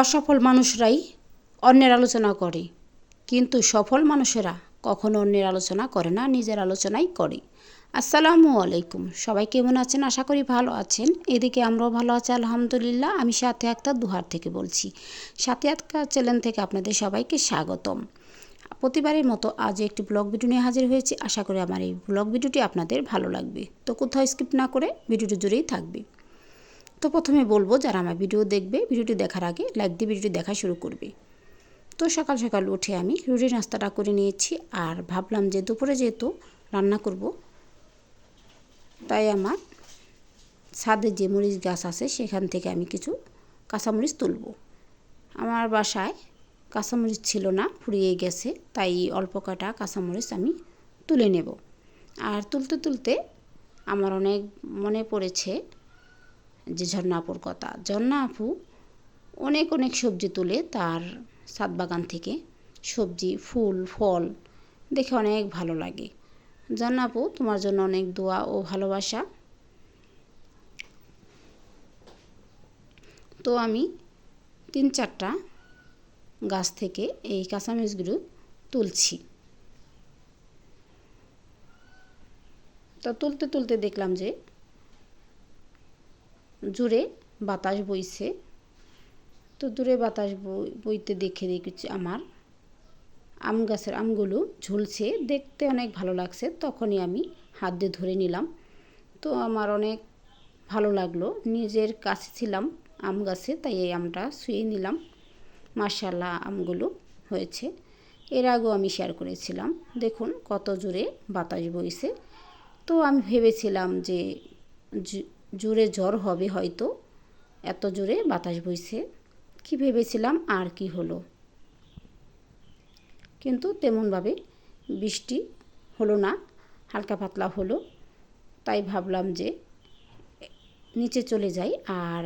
অসফল মানুষরাই অন্যের আলোচনা করে। কিন্তু সফল মানুষেরা কখনো অন্যের আলোচনা করে না, নিজের আলোচনাই করে। আসসালামু আলাইকুম। সবাই কেমন আছেন? আশা করি ভালো আছেন। এদিকে আমরাও ভালো আছি, আলহামদুলিল্লাহ। আমি সাথে একটা দুহার থেকে বলছি। সাথে একটা চ্যানেল থেকে আপনাদের সবাইকে স্বাগতম। প্রতিবারের মতো আজ একটি ব্লগ ভিডিও নিয়ে হাজির হয়েছি। আশা করি আমার এই ব্লগ ভিডিওটি আপনাদের ভালো লাগবে। তো কোথাও স্কিপ না করে ভিডিওটি জুড়েই থাকবে। তো প্রথমে বলব, যারা আমার ভিডিও দেখবে, ভিডিওটি দেখার আগে লাইক দিয়ে ভিডিওটি দেখা শুরু করবে। তো সকাল সকাল উঠে আমি রুটি নাস্তাটা করে নিয়েছি, আর ভাবলাম যে দুপুরে যেহেতু রান্না করব, তাই আমার ছাদে যে মরিচ গাছ আছে সেখান থেকে আমি কিছু কাঁচামরিচ তুলব। আমার বাসায় কাঁচামরিচ ছিল না, ফুরিয়ে গেছে, তাই অল্প কাটা কাঁচামরিচ আমি তুলে নেব। আর তুলতে তুলতে আমার অনেক মনে পড়েছে যে ঝর্ণা আপুর কথা। ঝর্ণা আপু অনেক অনেক সবজি তুলে তার ছাদ বাগান থেকে সবজি, ফুল, ফল দেখে অনেক ভালো লাগে। ঝর্ণা তোমার জন্য অনেক দোয়া ও ভালোবাসা। তো আমি তিন চারটা গাছ থেকে এই কাঁচামরিচগুলো তুলছি। তো তুলতে তুলতে দেখলাম যে জুড়ে বাতাস বইছে। তো দূরে বাতাস বইতে দেখে দেখছি আমার। আম গাছের আমগুলো ঝুলছে, দেখতে অনেক ভালো লাগছে, তখনই আমি হাত দিয়ে ধরে নিলাম। তো আমার অনেক ভালো লাগল, নিজের কাছে ছিলাম আম গাছে, তাই এই আমটা শুয়ে নিলাম। মার্শাল্লাহ আমগুলো হয়েছে। এর আগেও আমি শেয়ার করেছিলাম। দেখুন কত জোরে বাতাস বইছে। তো আমি ভেবেছিলাম যে জোরে জ্বর হবে হয়তো। এত জোরে বাতাস বইছে। কি ভেবেছিলাম আর কি হলো। কিন্তু তেমনভাবে বৃষ্টি হলো না, হালকা পাতলা হলো। তাই ভাবলাম যে নিচে চলে যাই। আর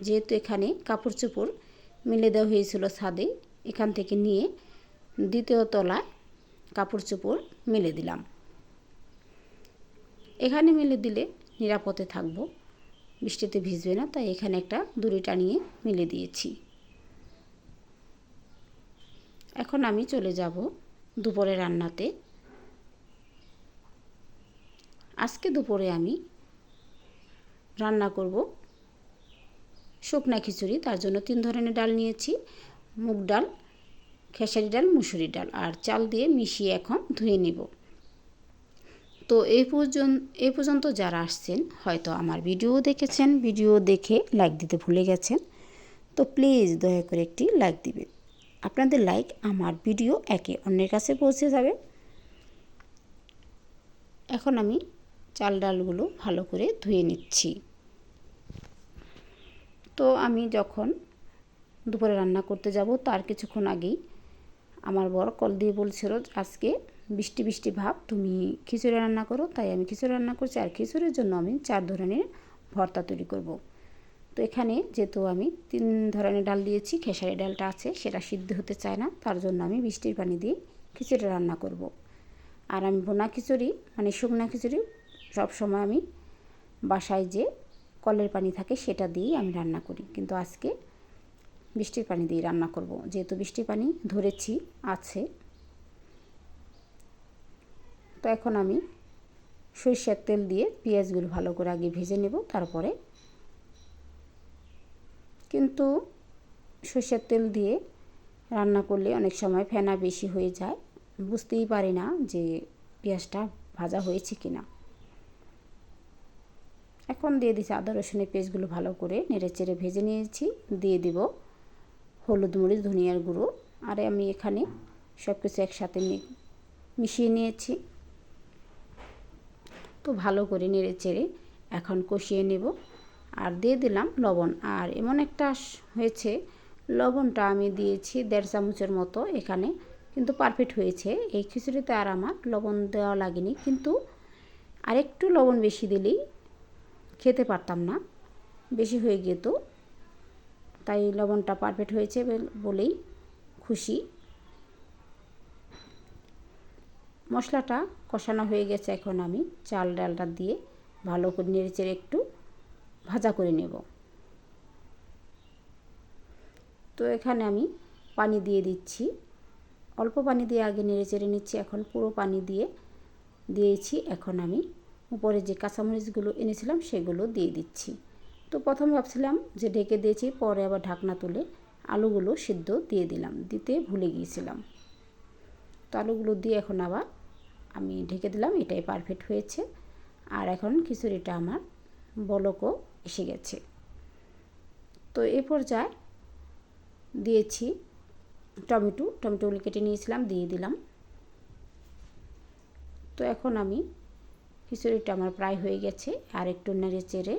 যেহেতু এখানে কাপড় চোপড় মেলে দেওয়া হয়েছিল ছাদে, এখান থেকে নিয়ে দ্বিতীয় তলায় কাপড় চোপড় মেলে দিলাম। এখানে মেলে দিলে নিরাপদে থাকব। বৃষ্টিতে ভিজবে না, তাই এখানে একটা দড়ি টানিয়ে মিলে দিয়েছি। এখন আমি চলে যাব দুপুরে রান্নাতে। আজকে দুপুরে আমি রান্না করব শুকনা খিচুড়ি, তার জন্য তিন ধরনের ডাল নিয়েছি, মুগ ডাল, খেসারি ডাল, মুসুরি ডাল, আর চাল দিয়ে মিশিয়ে এখন ধুয়ে নিব। তো এই পর্যন্ত এই পর্যন্ত যারা আসছেন, হয়তো আমার ভিডিও দেখেছেন, ভিডিও দেখে লাইক দিতে ভুলে গেছেন, তো প্লিজ দয়া করে একটি লাইক দিবেন। আপনাদের লাইক আমার ভিডিও একে অন্যের কাছে পৌঁছে যাবে। এখন আমি চাল ডালগুলো ভালো করে ধুয়ে নিচ্ছি। তো আমি যখন দুপুরে রান্না করতে যাব, তার কিছুক্ষণ আগেই আমার বড় কল দিয়ে বলছিল, আজকে বৃষ্টি বৃষ্টি ভাব, তুমি খিচুড়ি রান্না করো, তাই আমি খিচুড়ি রান্না করছি আর খিচুড়ির জন্য আমি চার ধরনের ভর্তা তৈরি করব। তো এখানে যেহেতু আমি তিন ধরনের ডাল দিয়েছি, খেসারি ডালটা আছে, সেটা সিদ্ধ হতে চায় না, তার জন্য আমি বৃষ্টির পানি দিয়ে খিচুড়ি রান্না করব। আর আমি বোনা খিচুড়ি মানে শুকনা খিচুড়ি, সবসময় আমি বাসায় যে কলের পানি থাকে সেটা দিয়েই আমি রান্না করি কিন্তু আজকে বৃষ্টির পানি দিয়ে রান্না করব যেহেতু বৃষ্টির পানি ধরেছি, আছে তো এখন আমি সরিষার তেল দিয়ে পেঁয়াজগুলো ভালো করে আগে ভেজে নেব, তারপরে কিন্তু সরষের তেল দিয়ে রান্না করলে অনেক সময় ফেনা বেশি হয়ে যায়। বুঝতেই পারি না যে পেঁয়াজটা ভাজা হয়েছে কি না এখন দিয়ে দিচ্ছি আদা, রসুনের পেস্টগুলো ভালো করে নেড়ে চেড়ে ভেজে নিয়েছি। দিয়ে দিব হলুদ মরিচ, ধনিয়ার গুঁড়ো। আর আমি এখানে সব কিছু একসাথে মিশিয়ে নিয়েছি। তো ভালো করে নেড়ে চেড়ে এখন কষিয়ে নেব। আর দিয়ে দিলাম লবণ। আর এমন একটা হয়েছে, লবণটা আমি দিয়েছি দেড় চামচের মতো এখানে, কিন্তু পারফেক্ট হয়েছে। এই খিচুড়িতে আর আমার লবণ দেওয়া লাগেনি, কিন্তু আরেকটু লবণ বেশি দিলেই খেতে পারতাম না, বেশি হয়ে গিয়ে তাই লবণটা পারফেক্ট হয়েছে বলেই খুশি। মশলাটা কষানো হয়ে গেছে এখন আমি চাল ডালটা দিয়ে ভালো করে নেড়েচেড়ে একটু ভাজা করে নেব। তো এখানে আমি পানি দিয়ে দিচ্ছি। অল্প পানি দিয়ে আগে নেড়ে চেড়ে নিচ্ছি, এখন পুরো পানি দিয়ে দিয়েছি। এখন আমি উপরে যে কাঁচামরিচগুলো এনেছিলাম সেগুলো দিয়ে দিচ্ছি। তো প্রথমে ভাবছিলাম যে ঢেকে দিয়েছি, পরে আবার ঢাকনা তুলে আলুগুলো সিদ্ধ দিয়ে দিলাম, দিতে ভুলে গিয়েছিলাম। তো আলুগুলো দিয়ে এখন আবার আমি ঢেকে দিলাম, এটাই পারফেক্ট হয়েছে। আর এখন খিচুড়িটা আমার বলকও এসে গেছে। তো এ পর্যায়ে দিয়েছি টমেটো টমেটোগুলো কেটে নিয়েছিলাম, দিয়ে দিলাম। তো এখন আমি খিচুড়িটা আমার প্রায় হয়ে গেছে। আর একটু নেড়ে চেড়ে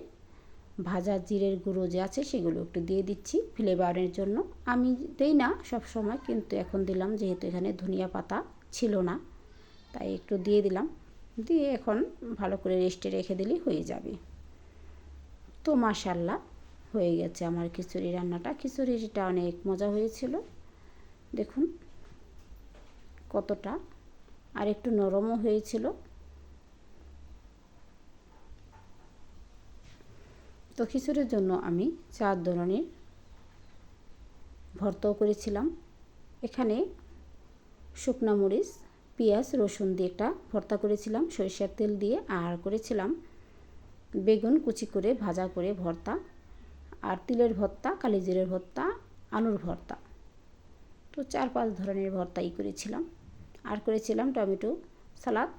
ভাজা জিরের গুঁড়ো যে আছে সেগুলো একটু দিয়ে দিচ্ছি ফ্লেভারের জন্য। আমি দেই না সব সময় কিন্তু এখন দিলাম যেহেতু এখানে ধনিয়া পাতা ছিল না। তাই একটু দিয়ে দিলাম। দিয়ে এখন ভালো করে রেস্টে রেখে দিলেই হয়ে যাবে। তো মাশাল্লাহ হয়ে গেছে আমার খিচুড়ি রান্নাটা। খিচুড়িটা অনেক মজা হয়েছিল। দেখুন কতটা, আর একটু নরমও হয়েছিল। তো খিচুড়ির জন্য আমি চার ধরনের ভর্তাও করেছিলাম। এখানে শুকনা মরিচ পেঁয়াজ, রসুন দিয়ে একটা ভর্তা করেছিলাম, সরিষার তেল দিয়ে, আর করেছিলাম বেগুন কুচি করে ভাজা করে ভর্তা, আর তিলের ভর্তা কালিজিরের ভর্তা, আলুর ভর্তা। তো চার পাঁচ ধরনের ভর্তাই করেছিলাম। আর করেছিলাম টমেটো সালাদ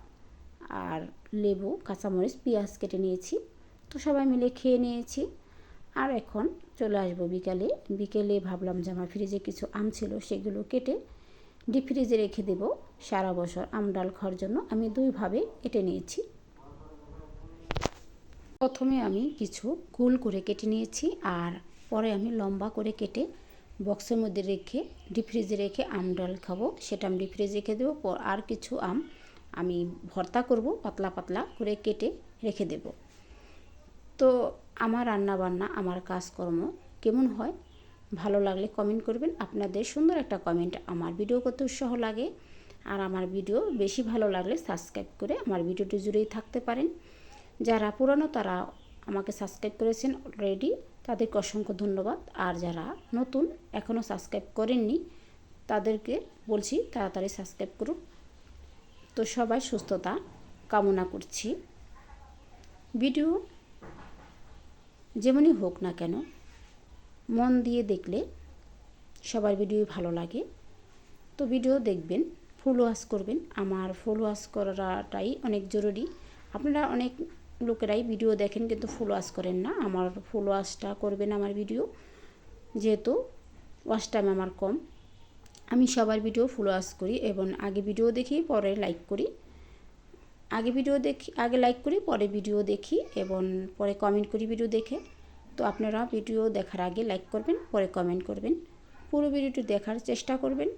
আর লেবু, কাঁচামরিচ, পেঁয়াজ কেটে নিয়েছি। তো সবাই মিলে খেয়ে নিয়েছি। আর এখন চলে আসব বিকালে। বিকেলে ভাবলাম যে আমার ফ্রিজে কিছু আম ছিল সেগুলো কেটে ডিপ ফ্রিজে রেখে দেব সারা বছর আম ডাল খাওয়ার জন্য। আমি দুইভাবে কেটে নিয়েছি। প্রথমে আমি কিছু গোল করে কেটে নিয়েছি আর পরে আমি লম্বা করে কেটে বক্সের মধ্যে রেখে ডিপ ফ্রিজে রেখে আম ডাল খাব। সেটা আমি ডিপ ফ্রিজে রেখে দেবো। আর কিছু আম আমি ভর্তা করব, পাতলা পাতলা করে কেটে রেখে দেব। তো আমার রান্না বান্না আমার কাজকর্ম কেমন হয়? ভালো লাগলে কমেন্ট করবেন। আপনাদের সুন্দর একটা কমেন্ট আমার ভিডিও করতে উৎসাহ লাগে। আর আমার ভিডিও বেশি ভালো লাগলে সাবস্ক্রাইব করে আমার ভিডিওটি জুড়েই থাকতে পারেন। যারা পুরানো তারা আমাকে সাবস্ক্রাইব করেছেন অলরেডি তাদেরকে অসংখ্য ধন্যবাদ। আর যারা নতুন এখনও সাবস্ক্রাইব করেননি, তাদেরকে বলছি তাড়াতাড়ি সাবস্ক্রাইব করুন। তো সবাই সুস্থতা কামনা করছি। ভিডিও যেমনই হোক না কেন মন দিয়ে দেখলে সবার ভিডিও ভালো লাগে। তো ভিডিও দেখবেন ফুল ওয়াশ করবেন। আমার ফুল ওয়াশ করাটাই অনেক জরুরি। আপনারা অনেক লোকেরাই ভিডিও দেখেন কিন্তু ফুল ওয়াশ করেন না। আমার ফুল ওয়াশটা করবেন আমার ভিডিও। যেহেতু ওয়াশ টাইম আমার কম। আমি সবার ভিডিও ফুল ওয়াশ করি এবং আগে ভিডিও দেখি, পরে লাইক করি। আগে ভিডিও দেখি, আগে লাইক করি, পরে ভিডিও দেখি এবং পরে কমেন্ট করি ভিডিও দেখে। তো আপনারা ভিডিও দেখার আগে লাইক করবেন, পরে কমেন্ট করবেন। পুরো ভিডিওটি দেখার চেষ্টা করবেন।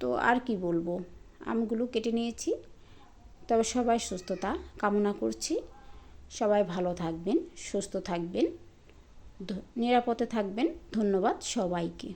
তো আর কি বলব, আমগুলো কেটে নিয়েছি। তবে সবাই সুস্থতা কামনা করছি। সবাই ভালো থাকবেন, সুস্থ থাকবেন নিরাপদে থাকবেন। ধন্যবাদ সবাইকে।